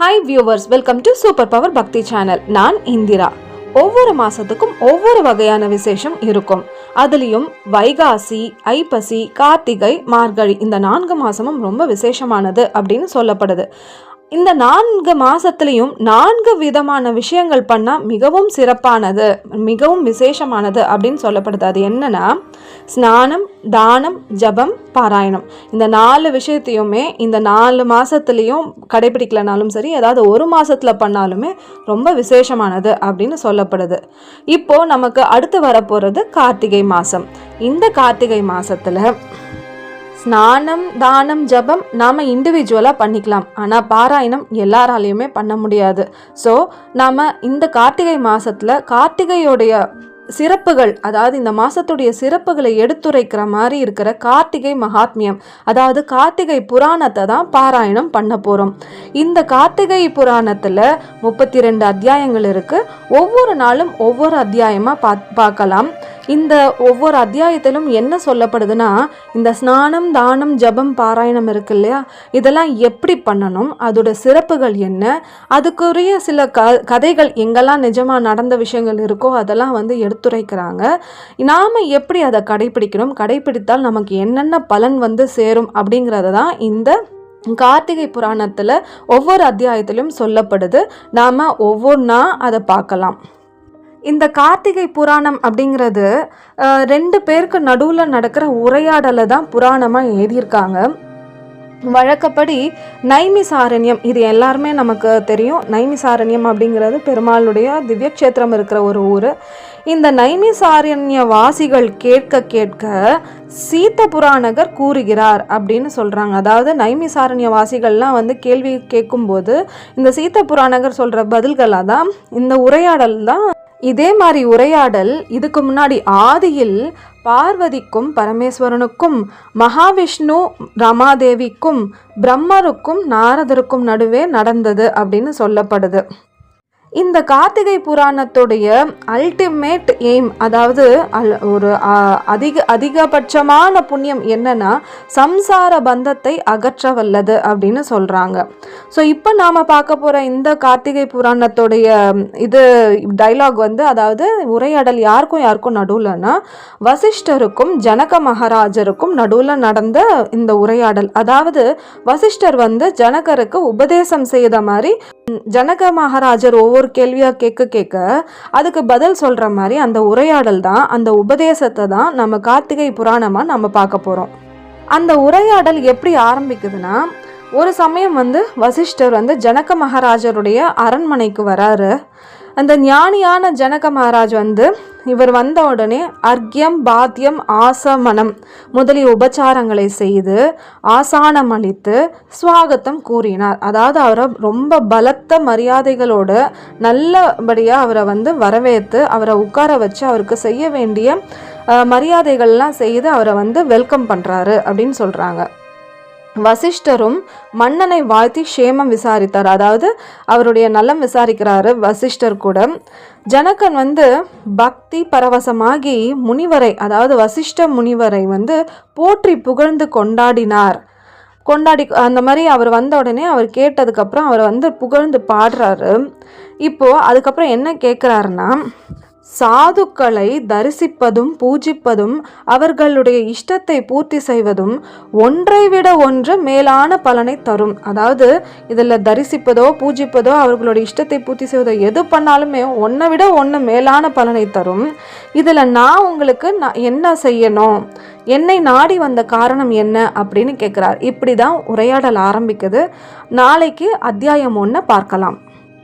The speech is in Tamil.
Hi viewers welcome to super power Bhakti channel நான் இந்திரா. ஒவ்வொரு மாசத்துக்கும் ஒவ்வொரு வகையான விசேஷம் இருக்கும். அதுலேயும் வைகாசி ஐப்பசி கார்த்திகை மார்கழி இந்த நான்கு மாசமும் ரொம்ப விசேஷமானது அப்படின்னு சொல்லப்படுது. இந்த நான்கு மாசத்துலேயும் நான்கு விதமான விஷயங்கள் பண்ணால் மிகவும் சிறப்பானது மிகவும் விசேஷமானது அப்படின்னு சொல்லப்படுது. அது என்னன்னா ஸ்நானம் தானம் ஜபம் பாராயணம். இந்த நாலு விஷயத்தையுமே இந்த நாலு மாதத்துலேயும் கடைபிடிக்கலனாலும் சரி ஏதாவது ஒரு மாதத்தில் பண்ணாலுமே ரொம்ப விசேஷமானது அப்படின்னு சொல்லப்படுது. இப்போது நமக்கு அடுத்து வரப்போகிறது கார்த்திகை மாதம் இந்த கார்த்திகை மாதத்தில் ஸ்நானம் தானம் ஜபம் நாம் இண்டிவிஜுவலாக பண்ணிக்கலாம். ஆனால் பாராயணம் எல்லாராலையுமே பண்ண முடியாது. ஸோ நாம் இந்த கார்த்திகை மாதத்தில் கார்த்திகையோடைய சிறப்புகள் அதாவது இந்த மாதத்துடைய சிறப்புகளை எடுத்துரைக்கிற மாதிரி இருக்கிற கார்த்திகை மகாத்மியம் அதாவது கார்த்திகை புராணத்தை தான் பாராயணம் பண்ண போகிறோம் இந்த கார்த்திகை புராணத்தில் முப்பத்தி ரெண்டு அத்தியாயங்கள் இருக்குது ஒவ்வொரு நாளும் ஒவ்வொரு அத்தியாயமாக பா பார்க்கலாம். இந்த ஒவ்வொரு அத்தியாயத்திலும் என்ன சொல்லப்படுதுன்னா இந்த ஸ்நானம் தானம் ஜபம் பாராயணம் இருக்கு இல்லையா? இதெல்லாம் எப்படி பண்ணணும்? அதோட சிறப்புகள் என்ன? அதுக்குரிய சில க கதைகள் எங்கெல்லாம் நிஜமாக நடந்த விஷயங்கள் இருக்கோ அதெல்லாம் வந்து எடுத்துரைக்கிறாங்க. நாம் எப்படி அதை கடைபிடிக்கணும் கடைபிடித்தால் நமக்கு என்னென்ன பலன் வந்து சேரும் அப்படிங்கிறத தான் இந்த கார்த்திகை புராணத்தில் ஒவ்வொரு அத்தியாயத்திலும் சொல்லப்படுது. நாம் ஒவ்வொன்றா அதை பார்க்கலாம். இந்த கார்த்திகை புராணம் அப்படிங்கிறது ரெண்டு பேருக்கு நடுவில் நடக்கிற உரையாடலை தான் புராணமாக எழுதியிருக்காங்க. வழக்கப்படி நைமிசாரண்யம் இது எல்லாருமே நமக்கு தெரியும். நைமிசாரண்யம் அப்படிங்கிறது பெருமாளுடைய திவ்யக்ஷேத்திரம் இருக்கிற ஒரு ஊர். இந்த நைமிசாரண்ய வாசிகள் கேட்க கேட்க சீத்த புராணகர் கூறுகிறார் அப்படின்னு சொல்கிறாங்க அதாவது நைமிசாரண்ய வாசிகள்லாம் வந்து கேள்வி கேட்கும்போது இந்த சீத்த புராணகர் சொல்கிற பதில்களாக தான் இந்த உரையாடல் தான் இதே மாதிரி உரையாடல் இதுக்கு முன்னாடி ஆதியில் பார்வதிக்கும் பரமேஸ்வரனுக்கும் மகாவிஷ்ணு ரமாதேவிக்கும் பிரம்மருக்கும் நாரதருக்கும் நடுவே நடந்தது அப்படின்னு சொல்லப்படுது. இந்த கார்த்திகை புராணத்துடைய அல்டிமேட் எய்ம் அதாவது அல் ஒரு அதிக அதிகபட்சமான புண்ணியம் என்னன்னா சம்சார பந்தத்தை அகற்ற வல்லது அப்படின்னு சொல்கிறாங்க ஸோ இப்போ நாம் பார்க்க போகிற இந்த கார்த்திகை புராணத்துடைய இது டைலாக் வந்து அதாவது உரையாடல் யாருக்கும் யாருக்கும் நடுவில்னா வசிஷ்டருக்கும் ஜனக மகாராஜருக்கும் நடுவில் நடந்த இந்த உரையாடல். அதாவது வசிஷ்டர் வந்து ஜனகருக்கு உபதேசம் செய்த மாதிரி ஜனக மகாராஜர் ஒவ்வொரு கேள்வியாக கேட்க கேட்க அதுக்கு பதில் சொல்கிற மாதிரி அந்த உரையாடல் தான் அந்த உபதேசத்தை தான் நம்ம கார்த்திகை புராணமாக நம்ம பார்க்க போகிறோம் அந்த உரையாடல் எப்படி ஆரம்பிக்குதுன்னா ஒரு சமயம் வந்து வசிஷ்டர் வந்து ஜனக மகாராஜருடைய அரண்மனைக்கு வராரு. அந்த ஞானியான ஜனக மகாராஜ் வந்து இவர் வந்த உடனே அர்க்யம் பாத்தியம் ஆசமனம் முதலிய உபச்சாரங்களை செய்து ஆசானம் அளித்து சுவாகத்தம் கூறினார். அதாவது அவரை ரொம்ப பலத்த மரியாதைகளோட நல்லபடியாக அவரை வந்து வரவேற்று அவரை உட்கார வச்சு அவருக்கு செய்ய வேண்டிய மரியாதைகள்லாம் செய்து அவரை வந்து வெல்கம் பண்ணுறாரு அப்படின்னு சொல்கிறாங்க வசிஷ்டரும் மன்னனை வாழ்த்தி க்ஷேமம் விசாரித்தார். அதாவது அவருடைய நலம் விசாரிக்கிறாரு வசிஷ்டர் கூட. ஜனகன் வந்து பக்தி பரவசமாகி முனிவரை அதாவது வசிஷ்ட முனிவரை வந்து போற்றி புகழ்ந்து கொண்டாடினார். கொண்டாடி அந்த மாதிரி அவர் வந்த உடனே அவர் கேட்டதுக்கப்புறம் அவர் வந்து புகழ்ந்து பாடுறாரு. இப்போது அதுக்கப்புறம் என்ன கேட்குறாருன்னா சாதுக்களை தரிசிப்பதும் பூஜிப்பதும் அவர்களுடைய இஷ்டத்தை பூர்த்தி செய்வதும் ஒன்றை விட ஒன்று மேலான பலனை தரும். அதாவது இதில் தரிசிப்பதோ பூஜிப்பதோ அவர்களுடைய இஷ்டத்தை பூர்த்தி செய்வதோ எது பண்ணாலுமே ஒன்றை விட ஒன்று மேலான பலனை தரும். இதில் நான் உங்களுக்கு நான் என்ன செய்யணும்? என்னை நாடி வந்த காரணம் என்ன? அப்படின்னு கேட்குறார். இப்படி தான் உரையாடல் ஆரம்பிக்குது. நாளைக்கு அத்தியாயம் ஒன்று பார்க்கலாம்.